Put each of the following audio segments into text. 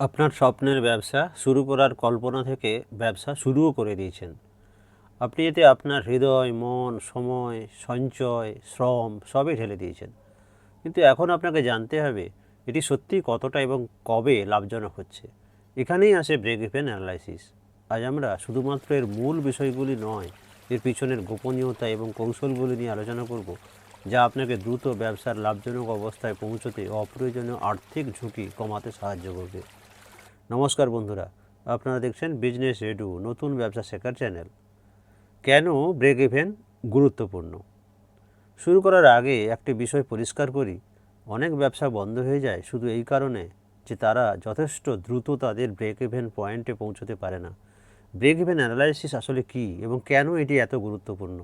আপনার স্বপ্নের ব্যবসা শুরু করার কল্পনা থেকে ব্যবসা শুরুও করে দিয়েছেন। আপনি এতে আপনার হৃদয়, মন, সময়, সঞ্চয়, শ্রম সবই ঢেলে দিয়েছেন। কিন্তু এখন আপনাকে জানতে হবে, এটি সত্যি কতটা এবং কবে লাভজনক হচ্ছে। এখানেই আসে ব্রেক ইভেন অ্যানালাইসিস। আজ আমরা শুধুমাত্র এর মূল বিষয়গুলি নয়, এর পিছনের গোপনীয়তা এবং কৌশলগুলি নিয়ে আলোচনা করব, যা আপনাকে দ্রুত ব্যবসার লাভজনক অবস্থায় পৌঁছতে অপ্রয়োজনীয় আর্থিক ঝুঁকি কমাতে সাহায্য করবে। নমস্কার বন্ধুরা, আপনারা দেখছেন বিজনেস রেডু নতুন ব্যবসা শেখার চ্যানেল কেন ব্রেক ইভেন গুরুত্বপূর্ণ? শুরু করার আগে একটি বিষয় পরিষ্কার করি, অনেক ব্যবসা বন্ধ হয়ে যায় শুধু এই কারণে যে তারা যথেষ্ট দ্রুত তাদের ব্রেক ইভেন পয়েন্টে পৌঁছতে পারে না। ব্রেক ইভেন অ্যানালাইসিস আসলে কী এবং কেন এটি এত গুরুত্বপূর্ণ?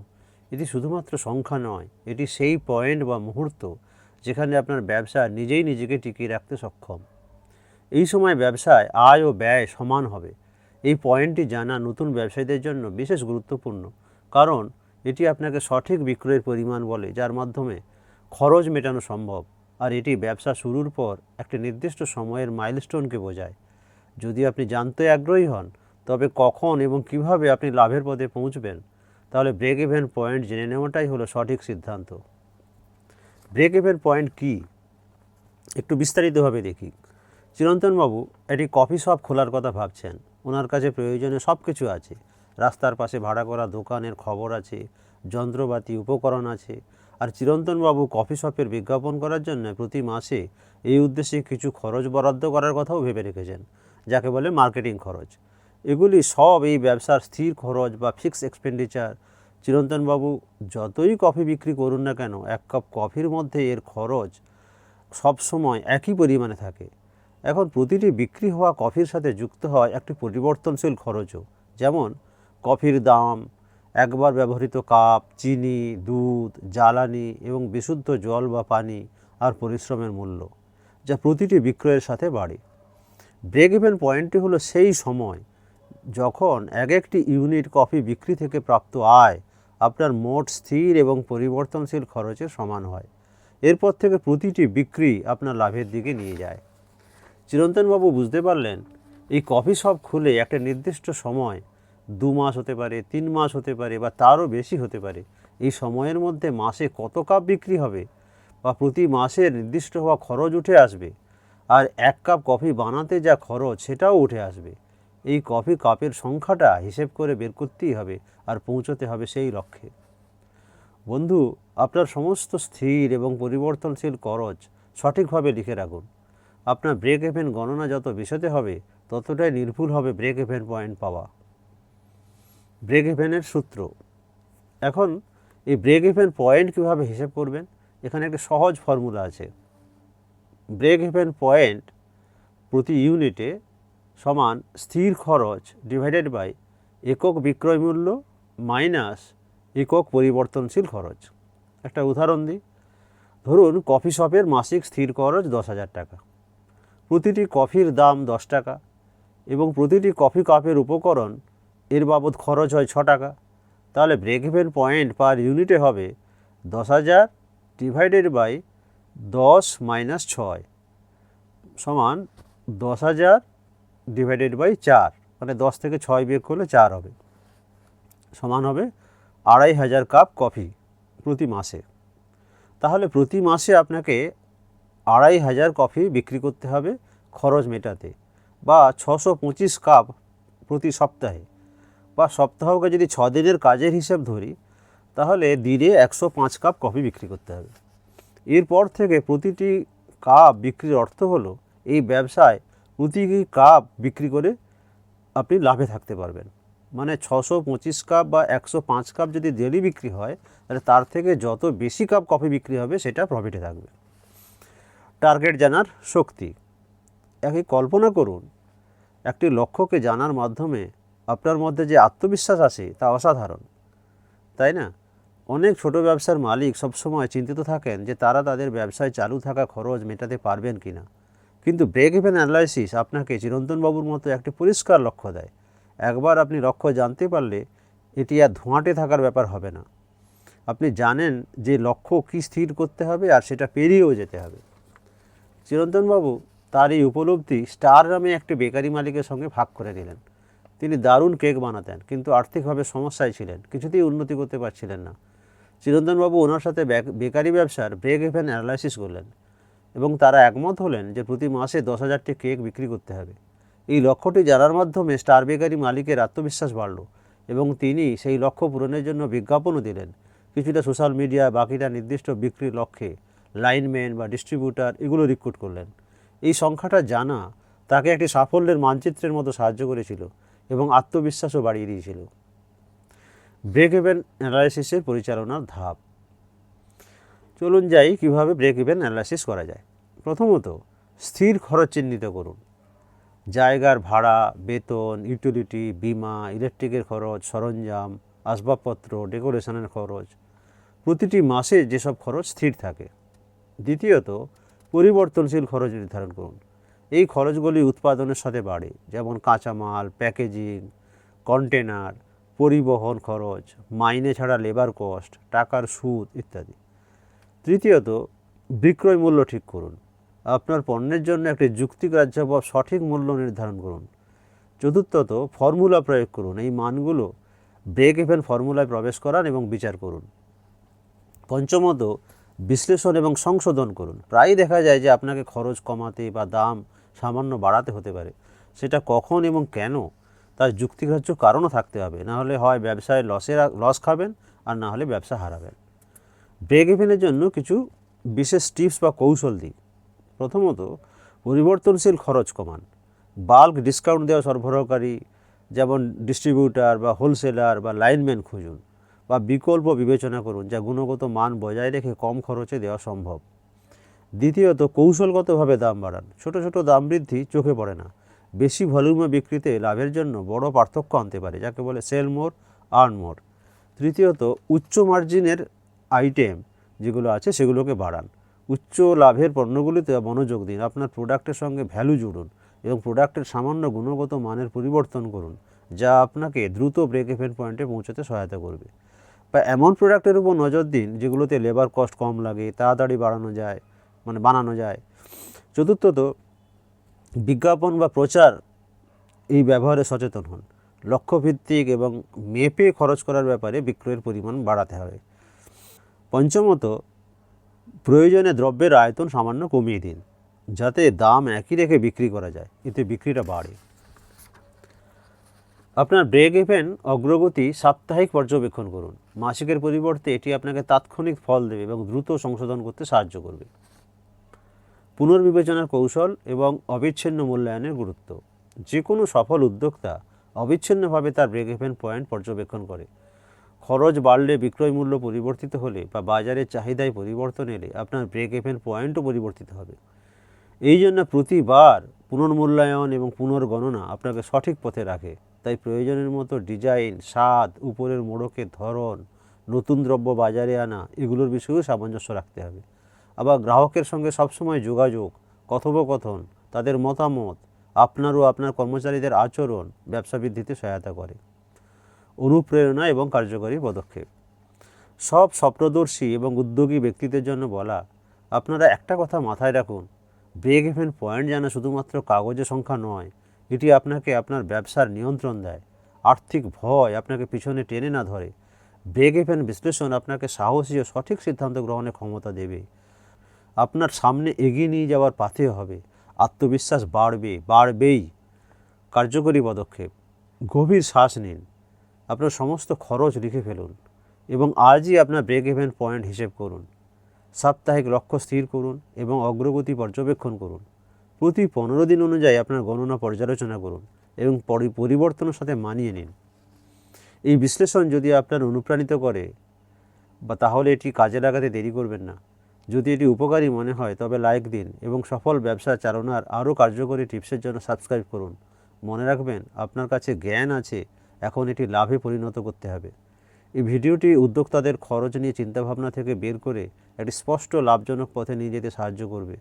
এটি শুধুমাত্র সংখ্যা নয়, এটি সেই পয়েন্ট বা মুহূর্ত যেখানে আপনার ব্যবসা নিজেই নিজেকে টিকিয়ে রাখতে সক্ষম। এই সময় ব্যবসায় আয় ও ব্যয় সমান হবে। এই পয়েন্টটি জানা নতুন ব্যবসায়ীদের জন্য বিশেষ গুরুত্বপূর্ণ। কারণ এটি আপনাকে সঠিক বিক্রয়ের পরিমাণ বলে, যার মাধ্যমে খরচ মেটানো সম্ভব। আর এটি ব্যবসা শুরুর পর একটি নির্দিষ্ট সময়ের মাইলস্টোনকে বোঝায়। যদি আপনি জানতে আগ্রহী হন, তবে কখন এবং কীভাবে আপনি লাভের পথে পৌঁছবেন, তাহলে ব্রেক ইভেন পয়েন্ট জেনে নেওয়াটাই হলো সঠিক সিদ্ধান্ত। ব্রেক ইভেন পয়েন্ট কী? একটু বিস্তারিতভাবে দেখি। চিরন্তনবাবু, একটি কফি শপ খোলার কথা ভাবছেন। ওনার কাছে প্রয়োজনে সব কিছু আছে। রাস্তার পাশে ভাড়া করা দোকানের খবর আছে, যন্ত্রপাতি, উপকরণ আছে। আর চিরন্তনবাবু কফি শপের বিজ্ঞাপন করার জন্য প্রতি মাসে এই উদ্দেশ্যে কিছু খরচ বরাদ্দ করার কথাও ভেবে রেখেছেন, যাকে বলে মার্কেটিং খরচ। এগুলি সব এই ব্যবসার স্থির খরচ বা ফিক্স এক্সপেন্ডিচার। চিরন্তনবাবু, যতই কফি বিক্রি করুন না কেন, এক কাপ কফির মধ্যে এর খরচ সব সময় একই পরিমাণে থাকে। এখন প্রতিটি বিক্রি হওয়া কফির সাথে যুক্ত হয় একটি পরিবর্তনশীল খরচও। যেমন, কফির দাম, একবার ব্যবহৃত কাপ, চিনি, দুধ, জ্বালানি এবং বিশুদ্ধ জল বা পানি আর পরিশ্রমের মূল্য, যা প্রতিটি বিক্রয়ের সাথে বাড়ে। ব্রেক ইভেন পয়েন্টটি হলো সেই সময় যখন এক একটি ইউনিট কফি বিক্রি থেকে প্রাপ্ত আয় আপনার মোট স্থির এবং পরিবর্তনশীল খরচের সমান হয়। এরপর থেকে প্রতিটি বিক্রি আপনার লাভের দিকে নিয়ে যায়। চিরন্তনবাবু বুঝতে পারলেন, এই কফি শপ খুলে একটা নির্দিষ্ট সময়, দু মাস হতে পারে, তিন মাস হতে পারে বা তারও বেশি হতে পারে, এই সময়ের মধ্যে মাসে কত কাপ বিক্রি হবে? বা প্রতি মাসে নির্দিষ্ট হওয়া খরচ উঠে আসবে, আর এক কাপ কফি বানাতে যা খরচ সেটাও উঠে আসবে। এই কফি কাপের সংখ্যাটা হিসেব করে বের করতেই হবে আর পৌঁছতে হবে সেই লক্ষ্যে। বন্ধু, আপনার সমস্ত স্থির এবং পরিবর্তনশীল খরচ সঠিকভাবে লিখে রাখুন। আপনার ব্রেক ইভেন গণনা যত বিশদে হবে, ততটাই নির্ভুল হবে ব্রেক ইভেন পয়েন্ট পাওয়া। ব্রেক ইভেনের সূত্র। এখন এই ব্রেক ইভেন পয়েন্ট কীভাবে হিসেব করবেন? এখানে একটা সহজ ফর্মুলা আছে। ব্রেক ইভেন পয়েন্ট প্রতি ইউনিটে সমান স্থির খরচ ডিভাইডেড বাই একক বিক্রয় মূল্য মাইনাস একক পরিবর্তনশীল খরচ। একটা উদাহরণ দিই। ধরুন কফি শপের মাসিক স্থির খরচ দশ হাজার টাকা। প্রতিটি কফির দাম দশ টাকা এবং প্রতিটি কফি কাপের উপকরণ এর বাবদ খরচ হয় ছ টাকা। তাহলে ব্রেক ইভেন পয়েন্ট পার ইউনিটে হবে দশ হাজার ডিভাইডেড বাই দশ মাইনাস ছয় সমান দশ হাজার ডিভাইডেড বাই চার মানে দশ থেকে ছয় বিয়োগ করলে চার হবে। সমান হবে আড়াই হাজার কাপ কফি প্রতি মাসে। তাহলে প্রতি মাসে আপনাকে আড়াই হাজার কফি বিক্রি করতে হবে খরচ মেটাতে বা ছশো পঁচিশ কাপ প্রতি সপ্তাহে বা সপ্তাহকে যদি ছ দিনের কাজের হিসেব ধরি, তাহলে দিনে একশো পাঁচ কাপ কফি বিক্রি করতে হবে। এরপর থেকে প্রতিটি কাপ বিক্রির অর্থ হলো, এই ব্যবসায় প্রতিটি কাপ বিক্রি করে আপনি লাভে থাকতে পারবেন। মানে ছশো পঁচিশ কাপ বা একশো পাঁচ কাপ যদি ডেলি বিক্রি হয়, তাহলে তার থেকে যত বেশি কাপ কফি বিক্রি হবে, সেটা প্রফিটে থাকবে। টার্গেট জানার শক্তি। একই কল্পনা করুন, একটি লক্ষ্যকে জানার মাধ্যমে আপনার মধ্যে যে আত্মবিশ্বাস আসে তা অসাধারণ। তাই না? অনেক ছোট ব্যবসার মালিক সবসময় চিন্তিত থাকেন যে তারা তাদের ব্যবসায় চালু থাকা খরচ মেটাতে পারবেন কি না। কিন্তু ব্রেক ইভেন অ্যানালাইসিস আপনাকে চিরন্তনবাবুর মতো একটি পরিষ্কার লক্ষ্য দেয়। একবার আপনি লক্ষ্য জানতে পারলে এটি আর ধোঁয়াটে থাকার ব্যাপার হবে না। আপনি জানেন যে লক্ষ্য কী স্থির করতে হবে আর সেটা পেরিয়েও যেতে হবে। চিরন্তনবাবু তার এই উপলব্ধি স্টার নামে একটি বেকারি মালিকের সঙ্গে ভাগ করে নিলেন। তিনি দারুণ কেক বানাতেন, কিন্তু আর্থিকভাবে সমস্যায় ছিলেন, কিছুতেই উন্নতি করতে পারছিলেন না। চিরন্তনবাবু ওনার সাথে বেক- বেকারি ব্যবসার ব্রেক ইভেন অ্যানালাইসিস করলেন এবং তারা একমত হলেন যে প্রতি মাসে দশ হাজারটি কেক বিক্রি করতে হবে। এই লক্ষ্যটি জানার মাধ্যমে স্টার বেকারি মালিকের আত্মবিশ্বাস বাড়ল এবং তিনি সেই লক্ষ্য পূরণের জন্য বিজ্ঞাপনও দিলেন। কিছুটা সোশ্যাল মিডিয়া বাকিটা নির্দিষ্ট বিক্রির লক্ষ্যে লাইনম্যান বা ডিস্ট্রিবিউটার এগুলো রিক্রুট করলেন। এই সংখ্যাটা জানা তাকে একটি সাফল্যের মানচিত্রের মতো সাহায্য করেছিল এবং আত্মবিশ্বাসও বাড়িয়ে দিয়েছিল। ব্রেক ইভেন অ্যানালাইসিসের পরিচালনার ধাপ। চলুন যাই কীভাবে ব্রেক ইভেন অ্যানালাইসিস করা যায়। প্রথমত, স্থির খরচ চিহ্নিত করুন। জায়গার ভাড়া, বেতন ইউটিলিটি বিমা ইলেকট্রিকের খরচ, সরঞ্জাম, আসবাবপত্র ডেকোরেশনের খরচ। প্রতিটি মাসে যেসব খরচ স্থির থাকে। দ্বিতীয়ত, পরিবর্তনশীল খরচ নির্ধারণ করুন। এই খরচগুলি উৎপাদনের সাথে বাড়ে, যেমন কাঁচামাল, প্যাকেজিং, কন্টেনার, পরিবহন খরচ, মাইনে ছাড়া লেবার কস্ট টাকার সুদ ইত্যাদি। তৃতীয়ত, বিক্রয় মূল্য ঠিক করুন। আপনার পণ্যের জন্য একটি যুক্তিগ্রাহ্য বা সঠিক মূল্য নির্ধারণ করুন। চতুর্থত, ফর্মুলা প্রয়োগ করুন। এই মানগুলো ব্রেক ইভেন ফর্মুলায় প্রবেশ করান এবং বিচার করুন। পঞ্চমত বিশ্লেষণ এবং সংশোধন করুন। প্রায়ই দেখা যায় যে আপনাকে খরচ কমাতে বা দাম সামান্য বাড়াতে হতে পারে। সেটা কখন এবং কেন? তার যুক্তিগ্রাহ্য কারণও থাকতে হবে। না হলে হয় ব্যবসায় লসের লস খাবেন আর না হলে ব্যবসা হারাবেন। ব্রেক ইভেনের জন্য কিছু বিশেষ টিপস বা কৌশল দিই প্রথমত, পরিবর্তনশীল খরচ কমান। বাল্ক ডিসকাউন্ট দেওয়া সরবরাহকারী, যেমন ডিস্ট্রিবিউটার বা হোলসেলার বা লাইনম্যান খুঁজুন। বা বিকল্প বিবেচনা করুন যা গুণগত মান বজায় রেখে কম খরচে দেওয়া সম্ভব। দ্বিতীয়ত, কৌশলগতভাবে দাম বাড়ান। ছোট ছোট দাম বৃদ্ধি চোখে পড়ে না। বেশি ভলিউমে বিক্রিতে লাভের জন্য বড় পার্থক্য আনতে পারে, যাকে বলে সেল মোর আর্ন মোর তৃতীয়ত, উচ্চ মার্জিনের আইটেম যেগুলো আছে সেগুলোকে বাড়ান। উচ্চ লাভের পণ্যগুলিতে মনোযোগ দিন, আপনার প্রোডাক্টের সঙ্গে ভ্যালু জুড়ুন এবং প্রোডাক্টের সামান্য গুণগত মানের পরিবর্তন করুন, যা আপনাকে দ্রুত ব্রেক ইভেন পয়েন্টে পৌঁছতে সহায়তা করবে। বা এমন প্রোডাক্টের উপর নজর দিন যেগুলোতে লেবার কস্ট কম লাগে, তাড়াতাড়ি বাড়ানো যায় মানে বানানো যায়। চতুর্থত, বিজ্ঞাপন বা প্রচার এই ব্যবহারে সচেতন হন। লক্ষ্যভিত্তিক এবং মেপে খরচ করার ব্যাপারে বিক্রয়ের পরিমাণ বাড়াতে হবে পঞ্চমত, প্রয়োজনে দ্রব্যের আয়তন সামান্য কমিয়ে দিন, যাতে দাম একই রেখে বিক্রি করা যায়, এতে বিক্রিটা বাড়ে। আপনার ব্রেক ইভেন অগ্রগতি সাপ্তাহিক পর্যবেক্ষণ করুন। মাসিকের পরিবর্তে এটি আপনাকে তাৎক্ষণিক ফল দেবে এবং দ্রুত সংশোধন করতে সাহায্য করবে। পুনর্বিবেচনার কৌশল এবং অবিচ্ছিন্ন মূল্যায়নের গুরুত্ব। যে কোনো সফল উদ্যোক্তা অবিচ্ছিন্নভাবে তার ব্রেক ইভেন পয়েন্ট পর্যবেক্ষণ করে। খরচ বাড়লে বিক্রয় মূল্য পরিবর্তিত হলে বা বাজারের চাহিদায় পরিবর্তন এলে আপনার ব্রেক ইভেন পয়েন্টও পরিবর্তিত হবে। এই জন্য প্রতিবার পুনর্মূল্যায়ন এবং পুনর্গণনা আপনাকে সঠিক পথে রাখে। তাই প্রয়োজনের মতো ডিজাইন, স্বাদ, উপরের মোড়কের ধরন, নতুন দ্রব্য বাজারে আনা, এগুলোর বিষয়েও সামঞ্জস্য রাখতে হবে। আবার গ্রাহকের সঙ্গে সবসময় যোগাযোগ, কথোপকথন, তাদের মতামত, আপনার ও আপনার কর্মচারীদের আচরণ, ব্যবসা বৃদ্ধিতে সহায়তা করে। অনুপ্রেরণা এবং কার্যকরী পদক্ষেপ। সব স্বপ্নদর্শী এবং উদ্যোগী ব্যক্তিদের জন্য বলা, আপনারা একটা কথা মাথায় রাখুন, ব্রেক ইভেন পয়েন্ট যেন শুধুমাত্র কাগজে সংখ্যা নয় এটি আপনাকে আপনার ব্যবসার নিয়ন্ত্রণ দেয়। আর্থিক ভয় আপনাকে পিছনে টেনে না ধরে। ব্রেক ইভেন বিশ্লেষণ আপনাকে সাহসী ও সঠিক সিদ্ধান্ত গ্রহণের ক্ষমতা দেবে। আপনার সামনে এগিয়ে নিয়ে যাওয়ার পাথে হবে। আত্মবিশ্বাস বাড়বে, বাড়বেই। কার্যকরী পদক্ষেপ। গভীর শ্বাস নিন। আপনার সমস্ত খরচ লিখে ফেলুন এবং আজই আপনার ব্রেক ইভেন পয়েন্ট হিসেব করুন। সাপ্তাহিক লক্ষ্য স্থির করুন এবং অগ্রগতি পর্যবেক্ষণ করুন। প্রতি পনেরো দিন অনুযায়ী আপনার গণনা পর্যালোচনা করুন এবং পরি- পরিবর্তনের সাথে মানিয়ে নিন। এই বিশ্লেষণ যদি আপনার অনুপ্রাণিত করে, বা তাহলে এটি কাজে লাগাতে দেরি করবেন না। যদি এটি উপকারী মনে হয়, তবে লাইক দিন এবং সফল ব্যবসা চালনার আরও কার্যকরী টিপসের জন্য সাবস্ক্রাইব করুন। মনে রাখবেন, আপনার কাছে জ্ঞান আছে, এখন এটি লাভে পরিণত করতে হবে। এই ভিডিওটি উদ্যোক্তাদের খরচ নিয়ে চিন্তাভাবনা থেকে বের করে একটি স্পষ্ট লাভজনক পথে নিয়ে যেতে সাহায্য করবে।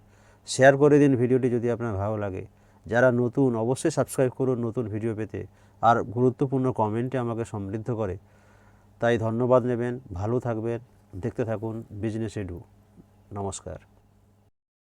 শেয়ার করে দিন ভিডিওটি যদি আপনার ভালো লাগে। যারা নতুন, অবশ্যই সাবস্ক্রাইব করুন নতুন ভিডিও পেতে। আর গুরুত্বপূর্ণ কমেন্টে আমাকে সমৃদ্ধ করে। তাই ধন্যবাদ নেবেন, ভালো থাকবেন, দেখতে থাকুন বিজনেস এডু নমস্কার।